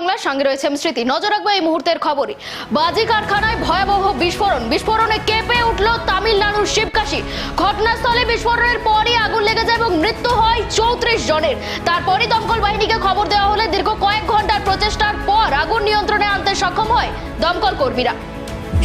বাংলার সঙ্গে রয়েছে আমি স্মৃতি। নজর রাখব এই মুহূর্তের খবরে বাজি কারখানায় ভয়াবহ বিস্ফোরণ। বিস্ফোরণে কেঁপে উঠল তামিলনাড়ুর শিবকাশি। ঘটনাস্থলে বিস্ফোরণের পরই আগুন লেগে যায় এবং মৃত্যু হয় চৌত্রিশ জনের। তারপরই দমকল বাহিনীকে খবর দেওয়া হলে দীর্ঘ কয়েক ঘণ্টার প্রচেষ্টার পর আগুন নিয়ন্ত্রণে আনতে সক্ষম হয় দমকল কর্মীরা।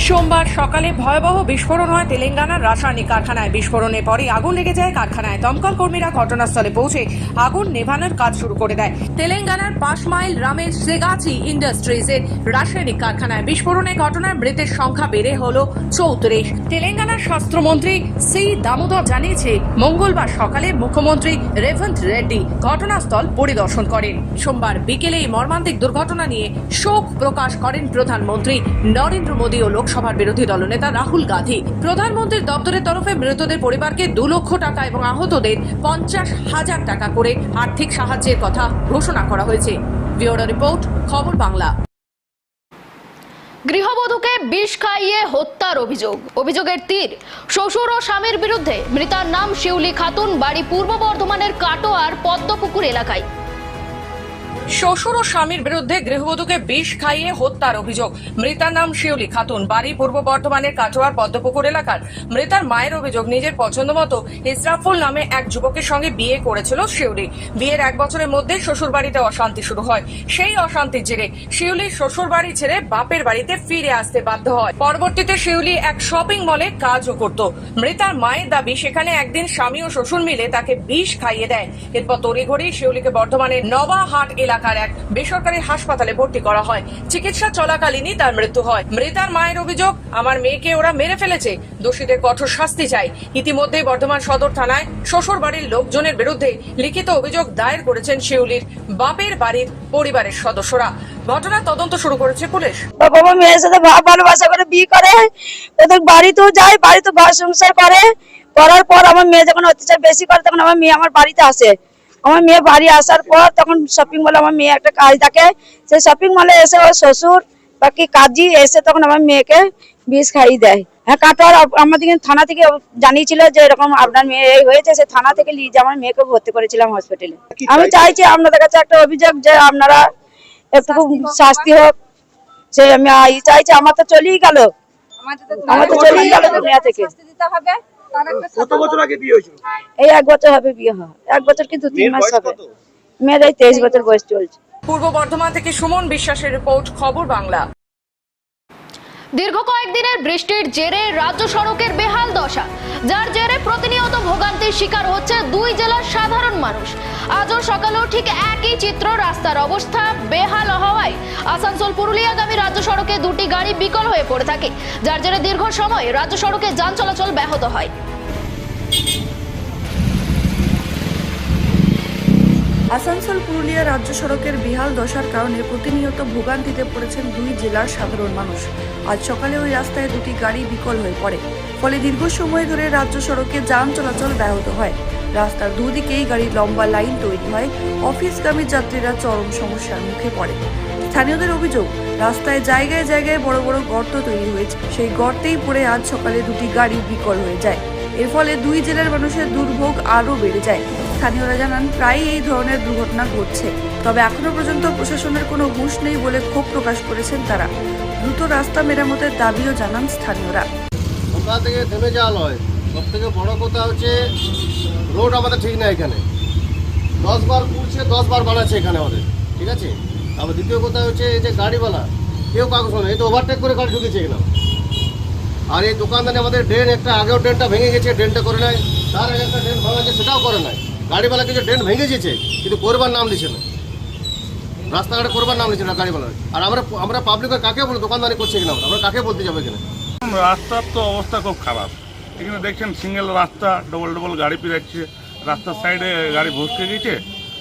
সোমবার সকালে ভয়াবহ বিস্ফোরণ হয় তেলেঙ্গানার রাসায়নিক কারখানায়। বিস্ফোরণের পরে আগুন লেগে যায় কারখানায়। দমকল কর্মীরা ঘটনাস্থলে পৌঁছে আগুন নেভানোর কাজ শুরু করে দেয়। তেলেঙ্গানার পাঁচ মাইল রামের সেগাচি ইন্ডাস্ট্রিজের রাসায়নিক কারখানায় বিস্ফোরণের ঘটনায় মৃতের সংখ্যা বেড়ে হলো চৌত্রিশ। তেলেঙ্গানার স্বাস্থ্যমন্ত্রী সি দামোদর জানিয়েছে, মঙ্গলবার সকালে মুখ্যমন্ত্রী রেভন্ত রেড্ডি ঘটনাস্থল পরিদর্শন করেন। সোমবার বিকেলে এই মর্মান্তিক দুর্ঘটনা নিয়ে শোক প্রকাশ করেন প্রধানমন্ত্রী নরেন্দ্র মোদী ও লোকসভার বিরোধী দলনেতা রাহুল গান্ধী প্রধানমন্ত্রীর দপ্তরের তরফে মৃতদের পরিবারকে দু লক্ষ টাকা এবং আহতদের পঞ্চাশ হাজার টাকা করে আর্থিক সাহায্যের কথা ঘোষণা করা হয়েছে। ব্যুরো রিপোর্ট, খবর বাংলা। গৃহবধূকে বিষ খাইয়ে হত্যার অভিযোগ। অভিযোগের তীর। শ্বশুর ও স্বামীর বিরুদ্ধে মৃতার নাম শিউলি খাতুন, বাড়ি পূর্ব বর্ধমানের কাটোয়ার পদ্মপুকুর এলাকায়। শ্বশুর ও স্বামীর বিরুদ্ধে গৃহবধূকে বিষ খাইয়ে হত্যার অভিযোগ। মৃতার নাম শিউলি খাতুন। বাড়ি পূর্ব বর্ধমানের কাটোয়ার পদ্মপুকুর এলাকার মৃতার মায়ের অভিযোগ। নিজের পছন্দ মতো ইসরাফুল নামে এক যুবকের সঙ্গে বিয়ে করেছিল শিউলি। বিয়ের এক বছরের মধ্যে শ্বশুর বাড়িতে অশান্তি শুরু হয়। সেই অশান্তির জেরে শিউলি শ্বশুর বাড়ি ছেড়ে বাপের বাড়িতে ফিরে আসতে বাধ্য হয়। পরবর্তীতে শিউলি এক শপিং মলে কাজও করত। মৃতার মায়ের দাবি, সেখানে একদিন স্বামী ও শ্বশুর মিলে তাকে বিষ খাইয়ে দেয়। এরপর তড়িঘড়ি শিউলিকে বর্ধমানের নবাহাট এলাকার এক বেসরকারি হাসপাতালে ভর্তি করা হয়। চিকিৎসা চলাকালীনই তার মৃত্যু হয়। মৃতার মায়ের অভিযোগ, আমার মেয়েকে ওরা মেরে ফেলেছে। দোষীদের কঠোর শাস্তি চাই। ইতিমধ্যে বর্ধমান সদর থানায় শ্বশুর বাড়ির লোকজনের বিরুদ্ধে লিখিত অভিযোগ দায়ের করেছেন শিউলির বাপের বাড়ির পরিবারের সদস্যরা। ঘটনা তদন্ত শুরু করেছে পুলিশ। বাবা মেয়ের সাথে ভালোবাসা করে বিয়ে করে। ওদের বাড়িতেও যায়, বাড়িতে সংসার করে। করার পর আমার মেয়ে যখন অত্যাচার বেশি করে, তখন আমার মেয়ে আমার বাড়িতে আসে। আমার মেয়ে বাড়ি আসার পর তখন শপিং মলে আমার মেয়ে একটা কাজ থাকে। সেই শপিং মলে এসে ওর শ্বশুর বাকি কাজী এসে তখন আমার মেয়েকে বিষ খাইয়ে দেয়। হ্যাঁ কাটোয়ার আমাদের থানা থেকে জানিয়েছিল যে এরকম আপনার মেয়ে এই হয়েছে সে থানা থেকে নিয়ে যে আমার মেয়েকে ভর্তি করেছিলাম হসপিটালে আমি চাইছি আপনাদের কাছে একটা অভিযোগ যে আপনারা একটু শাস্তি হোক। সে আমি চাইছি আমার তো চলেই গেল। আমার তো চলেই গেল। দুনিয়া থেকে। কত বছর আগে বিয়ে হয়েছিল? এই এক বছর হবে বিয়ে হওয়া এক বছর কিন্তু তিন মাস হবে। মেয়ের এই তেইশ বছর বয়স চলছে। পূর্ব বর্ধমান থেকে সুমন বিশ্বাসের রিপোর্ট খবর বাংলা। দীর্ঘ কয়েকদিনের বৃষ্টির জেরে রাজ্য সড়কের বেহাল দশা, যার জেরে প্রতিনিয়ত ভোগান্তির শিকার হচ্ছে দুই জেলার সাধারণ মানুষ। আজও সকালেও ঠিক একই চিত্র রাস্তার অবস্থা বেহাল হওয়ায় আসানসোল, পুরুলিয়াগামী রাজ্য সড়কে দুটি গাড়ি বিকল হয়ে পড়ে থাকে, যার জেরে দীর্ঘ সময় রাজ্য সড়কে যান চলাচল ব্যাহত হয়। আসানসোল, পুরুলিয়া রাজ্য সড়কের বিহাল দশার কারণে প্রতিনিয়ত ভোগান্তিতে পড়েছেন দুই জেলার সাধারণ মানুষ। আজ সকালে ওই রাস্তায় দুটি গাড়ি বিকল হয়ে পড়ে। ফলে দীর্ঘ সময় ধরে রাজ্য সড়কে যান চলাচল ব্যাহত হয়। রাস্তার দুদিকেই গাড়ির লম্বা লাইন তৈরি হয়। অফিসগামী যাত্রীরা চরম সমস্যার মুখে পড়ে। স্থানীয়দের অভিযোগ, রাস্তায় জায়গায় জায়গায় বড় বড় গর্ত তৈরি হয়েছে। সেই গর্তেই পড়ে আজ সকালে দুটি গাড়ি বিকল হয়ে যায়। এর ফলে দুই জেলার মানুষের দুর্ভোগ আরও বেড়ে যায়। স্থানীয়রা জানান, প্রায়ই এই ধরনের দুর্ঘটনা ঘটছে। তবে এখনও পর্যন্ত প্রশাসনের কোনো হুঁশ নেই বলে ক্ষোভ প্রকাশ করেছেন তারা। দ্রুত রাস্তা মেরামতের দাবিও জানান স্থানীয়রা। কোথা থেকে থেমে যাওয়া নয় সব থেকে বড় কথা হচ্ছে, রোড আমাদের ঠিক না এখানে। দশ বার পুড়ছে দশ বার বানাচ্ছে এখানে আমাদের। ঠিক আছে? আবার দ্বিতীয় কথা হচ্ছে, এই যে গাড়িওয়ালা, কেউ কাগজ শোনে এই তো ওভারটেক করে গাড়ি ঢুকেছে এখানে। আর এই দোকানদারে আমাদের ড্রেন, একটা আগেও ড্রেনটা ভেঙে গেছে, ড্রেনটা করে নাই। তার আগে একটা ড্রেন ভাঙা সেটাও করে নাই। গাড়িওয়ালা কিছু ড্রেন ভেঙে গেছে কিন্তু করবার নাম দিচ্ছে না। রাস্তাঘাটে করবার নাম দিচ্ছে না গাড়িওয়ালার। আর আমরা আমরা পাবলিকের কাকে বলব, দোকানদারি করছে কিনা আমরা? কাকে বলতে যাব এখানে? রাস্তার তো অবস্থা খুব খারাপ। এখানে দেখছেন সিঙ্গেল রাস্তা ডবল ডবল গাড়ি পেরাচ্ছে রাস্তার সাইডে গাড়ি ভসকে গেছে,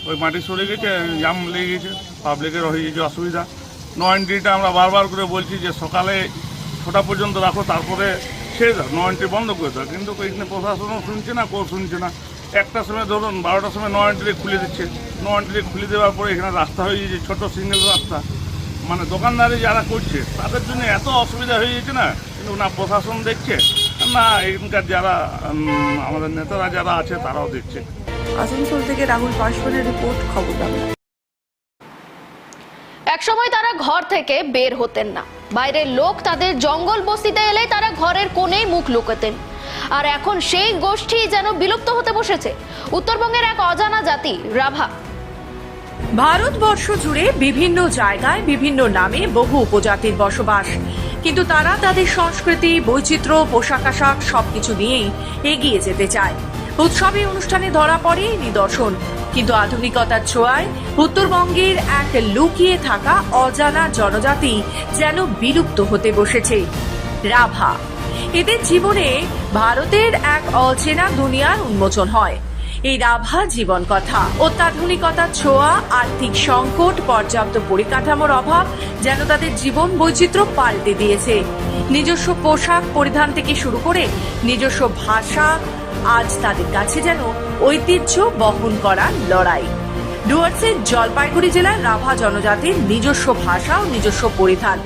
ওই মাটি সরে গেছে, জাম লেগে গেছে। পাবলিকের হয়ে গেছে অসুবিধা। নো এন্ট্রিটা আমরা বারবার করে বলছি যে সকালে ছটা পর্যন্ত রাখো, তারপরে ছেড়ে দাও। নো এন্ট্রি বন্ধ করে দাও। কিন্তু এখানে প্রশাসনও শুনছে না, কেউ শুনছে না। একটার সময় ধরুন বারোটার সময় নো এন্ট্রি খুলে দিচ্ছে। নো এন্ট্রি খুলে দেওয়ার পরে এখানে রাস্তা হয়ে গেছে ছোটো সিঙ্গেল রাস্তা। মানে দোকানদারি যারা করছে তাদের জন্য এত অসুবিধা হয়ে গেছে না? কিন্তু না প্রশাসন দেখছে না এখানকার যারা আমাদের নেতারা যারা আছে তারাও দেখছে। আসানসোল থেকে রাহুল পাসওয়ানের রিপোর্ট খবর বাংলা একসময় তারা ঘর থেকে বের হতেন না। বাইরের লোক তাদের জঙ্গল বস্তিতে এলে তারা ঘরের কোণেই মুখ লুকোতেন। আর এখন সেই গোষ্ঠী যেন বিলুপ্ত হতে বসেছে। উত্তরবঙ্গের এক অজানা জাতি, রাভা। ভারতবর্ষ জুড়ে বিভিন্ন জায়গায়, বিভিন্ন নামে বহু উপজাতির বসবাস। কিন্তু তারা তাদের সংস্কৃতি, বৈচিত্র্য, পোশাক আশাক সবকিছু নিয়েই এগিয়ে যেতে চায়। উৎসবে অনুষ্ঠানে ধরা পড়ে নিদর্শন। কিন্তু আধুনিকতার ছোঁয়ায় উত্তরবঙ্গের এক লুকিয়ে থাকা অজানা জনজাতি যেন বিলুপ্ত হতে বসেছে। রাভা। এদের জীবনে ভারতের এক অচেনা দুনিয়ার উন্মোচন হয়। এই রাভা জীবন কথা, অত্যাধুনিকতার ছোঁয়া, আর্থিক সংকট, পর্যাপ্ত পরিকাঠামোর অভাব যেন তাদের জীবন বৈচিত্র্য পাল্টে দিয়েছে। নিজস্ব পোশাক পরিধান থেকে শুরু করে নিজস্ব ভাষা আজ তাদের কাছে যেন ঐতিহ্য বহন করার লড়াই। ডুয়ার্সের জলপাইগুড়ি জেলার রাভা জনজাতির নিজস্ব ভাষা ও নিজস্ব পরিধান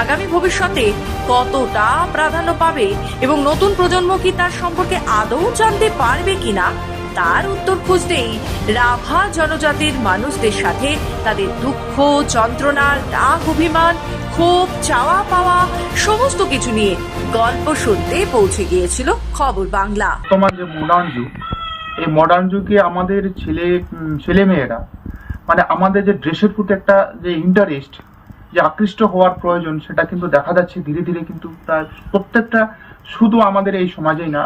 আগামী ভবিষ্যতে কতটা প্রাধান্য পাবে এবং নতুন প্রজন্ম কি তার সম্পর্কে আদৌ জানতে পারবে কিনা, তার উত্তর খুঁজতেই রাভা জনজাতির মানুষদের সাথে তাদের দুঃখ, যন্ত্রণা, রাগ, অভিমান, ক্ষোভ, চাওয়া পাওয়া সমস্ত কিছু নিয়ে গল্প শুনতে পৌঁছে গিয়েছিল খবর বাংলা। বর্তমান যে মডার্ন যুগ, এই মডার্ন যুগে আমাদের ছেলে ছেলে মেয়েরা মানে আমাদের যে ড্রেসের প্রতি একটা যে ইন্টারেস্ট যে আকৃষ্ট হওয়ার প্রয়োজন, সেটা কিন্তু দেখা যাচ্ছে ধীরে ধীরে কিন্তু প্রায় প্রত্যেকটা শুধু আমাদের এই সমাজেই না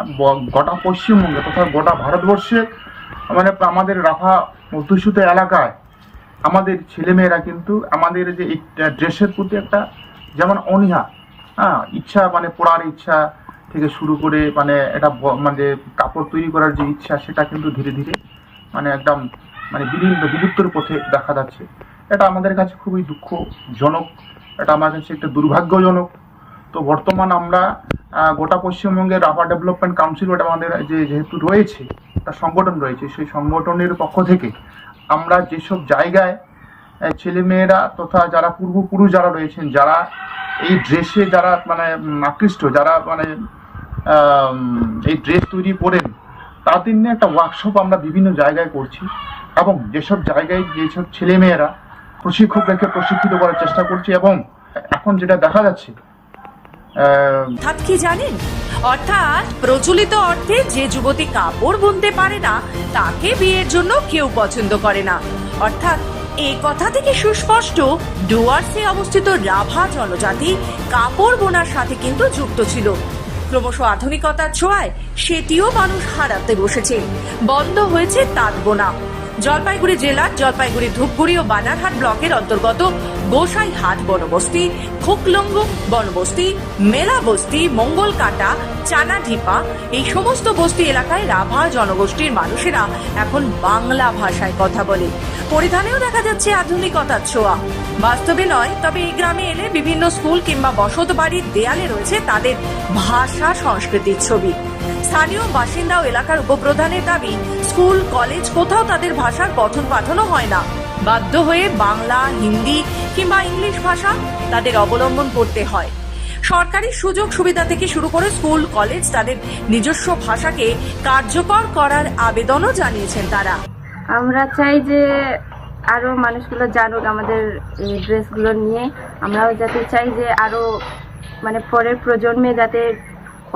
গোটা পশ্চিমবঙ্গে তথা গোটা ভারতবর্ষে মানে আমাদের রাফা অধ্যুষিত এলাকায় আমাদের ছেলেমেয়েরা কিন্তু আমাদের যে ড্রেসের প্রতি একটা যেমন অনীহা হ্যাঁ ইচ্ছা মানে পড়ার ইচ্ছা থেকে শুরু করে মানে এটা মানে কাপড় তৈরি করার যে ইচ্ছা, সেটা কিন্তু ধীরে ধীরে মানে একদম মানে বিলীন বিলুপ্তর পথে দেখা যাচ্ছে। এটা আমাদের কাছে খুবই দুঃখজনক, এটা আমার কাছে একটা দুর্ভাগ্যজনক। তো বর্তমান আমরা গোটা পশ্চিমবঙ্গের রাবার ডেভেলপমেন্ট কাউন্সিল ওটা আমাদের যে যেহেতু রয়েছে, একটা সংগঠন রয়েছে, সেই সংগঠনের পক্ষ থেকে আমরা যেসব জায়গায় ছেলেমেয়েরা তথা যারা পূর্বপুরুষ যারা রয়েছেন, যারা এই ড্রেসে যারা মানে আকৃষ্ট, যারা মানে এই ড্রেস তৈরি করেন, তাদের নিয়ে একটা ওয়ার্কশপ আমরা বিভিন্ন জায়গায় করছি। এবং যেসব জায়গায় যেসব ছেলেমেয়েরা প্রশিক্ষক রেখে প্রশিক্ষিত করার চেষ্টা করছি এবং এখন যেটা দেখা যাচ্ছে অর্থাৎ কি জানেন? অর্থাৎ প্রচলিত অর্থে যে যুবতী কাপড় বুনতে পারে না, তাকে বিয়ের জন্য কেউ পছন্দ করে না। অর্থাৎ এই কথা থেকে সুস্পষ্ট, ডুয়ার্সে অবস্থিত রাভা জনজাতি কাপড় বোনার সাথে কিন্তু যুক্ত ছিল। ক্রমশ আধুনিকতার ছোঁয়ায় সেটিও মানুষ হারাতে বসেছে। বন্ধ হয়েছে তাঁত বোনা। জলপাইগুড়ি জেলার জলপাইগুড়ি ধূপগুড়ি ও বানারহাট ব্লকের অন্তর্গত গোসাইহাট বনবস্তি, খোকলঙ্গ বনবস্তি, মেলা বস্তি, মঙ্গলকাটা, চানাঢিপা, এই সমস্ত বস্তি এলাকায় রাভা জনগোষ্ঠীর মানুষেরা এখন বাংলা ভাষায় কথা বলে। পরিধানেও দেখা যাচ্ছে আধুনিকতার ছোঁয়া। বাস্তবে নয়, তবে এই গ্রামে এলে বিভিন্ন স্কুল কিংবা বসত বাড়ির দেয়ালে রয়েছে তাদের ভাষা সংস্কৃতির ছবি। স্থানীয় বাসিন্দা ও এলাকার উপপ্রধানের দাবি, স্কুল, কলেজ কোথাও তাদের ভাষার পঠন পাঠনও হয় না। বাধ্য হয়ে বাংলা, হিন্দি কিংবা ইংলিশ ভাষা তাদের অবলম্বন করতে হয়। সরকারি সুযোগ সুবিধা থেকে শুরু করে স্কুল, কলেজ তাদের নিজস্ব ভাষাকে কার্যকর করার আবেদনও জানিয়েছেন তারা। আমরা চাই যে আরও মানুষগুলো জানুক আমাদের ড্রেসগুলো নিয়ে। আমরাও যাতে চাই যে আরও মানে পরের প্রজন্মে যাতে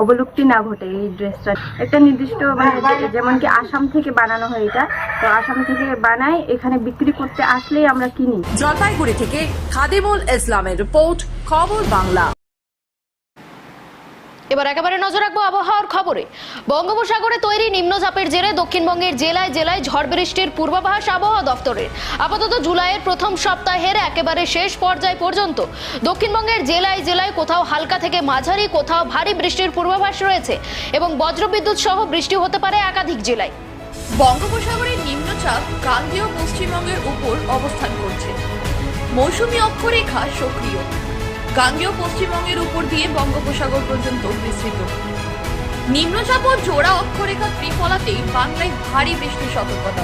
অবলুপ্তি না ঘটে এই ড্রেসটা। একটা নির্দিষ্ট মানে যেমন কি আসাম থেকে বানানো হয় এটা, তো আসাম থেকে বানায়, এখানে বিক্রি করতে আসলেই আমরা কিনি। জলপাইগুড়ি থেকে খাদিমুল ইসলামের রিপোর্ট, খবর বাংলা। এবার একেবারে নজর রাখব আবহাওয়ার খবরে। বঙ্গোপসাগরে তৈরি নিম্নচাপের জেরে দক্ষিণবঙ্গের জেলায় জেলায় ঝড় বৃষ্টির পূর্বাভাস আবহাওয়া দফতরের। আপাতত জুলাইয়ের প্রথম সপ্তাহের একেবারে শেষ পর্যায় পর্যন্ত। দক্ষিণবঙ্গের জেলায় জেলায় কোথাও হালকা থেকে মাঝারি, কোথাও ভারী বৃষ্টির পূর্বাভাস রয়েছে এবং বজ্রবিদ্যুৎ সহ বৃষ্টি হতে পারে একাধিক জেলায়। বঙ্গোপসাগরের নিম্নচাপ গাঙ্গেয় পশ্চিমবঙ্গের উপর অবস্থান করছে। মৌসুমী অক্ষরেখা সক্রিয়। গাঙ্গেয় পশ্চিমবঙ্গের উপর দিয়ে বঙ্গোপসাগর পর্যন্ত বিস্তৃত। নিম্নচাপ ও জোড়া অক্ষরেখা ত্রিফলাতেই বাংলায় ভারী বৃষ্টির সতর্কতা।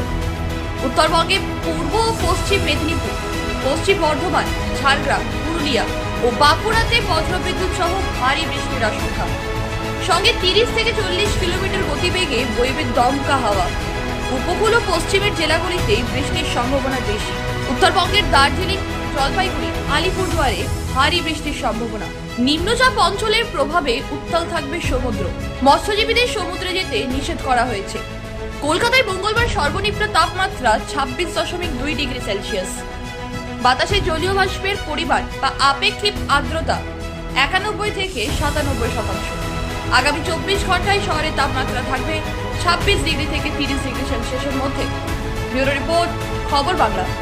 উত্তরবঙ্গে পূর্ব ও পশ্চিম মেদিনীপুর, পশ্চিম বর্ধমান, ঝাড়গ্রাম, পুরুলিয়া ও বাঁকুড়াতে বজ্রবিদ্যুৎ সহ ভারী বৃষ্টির আশঙ্কা সঙ্গে তিরিশ থেকে চল্লিশ কিলোমিটার গতিবেগে বইবে দমকা হাওয়া। উপকূল ও পশ্চিমের জেলাগুলিতে বৃষ্টির সম্ভাবনা বেশি। উত্তরবঙ্গের দার্জিলিং জলপাইগুড়ি, আলিপুরদুয়ারে ভারী বৃষ্টির সম্ভাবনা। নিম্নচাপ অঞ্চলের প্রভাবে উত্তাল থাকবে সমুদ্র। মৎস্যজীবীদের সমুদ্রে যেতে নিষেধ করা হয়েছে। কলকাতায় মঙ্গলবার সর্বনিম্ন তাপমাত্রা ছাব্বিশ দশমিক দুই ডিগ্রি সেলসিয়াস। বাতাসে জলীয় বাষ্পের পরিমাণ বা আপেক্ষিক আর্দ্রতা একানব্বই থেকে সাতানব্বই শতাংশ। আগামী চব্বিশ ঘন্টায় শহরের তাপমাত্রা থাকবে ছাব্বিশ ডিগ্রি থেকে তিরিশ ডিগ্রি সেলসিয়াসের মধ্যে। ব্যুরো রিপোর্ট, খবর বাংলা।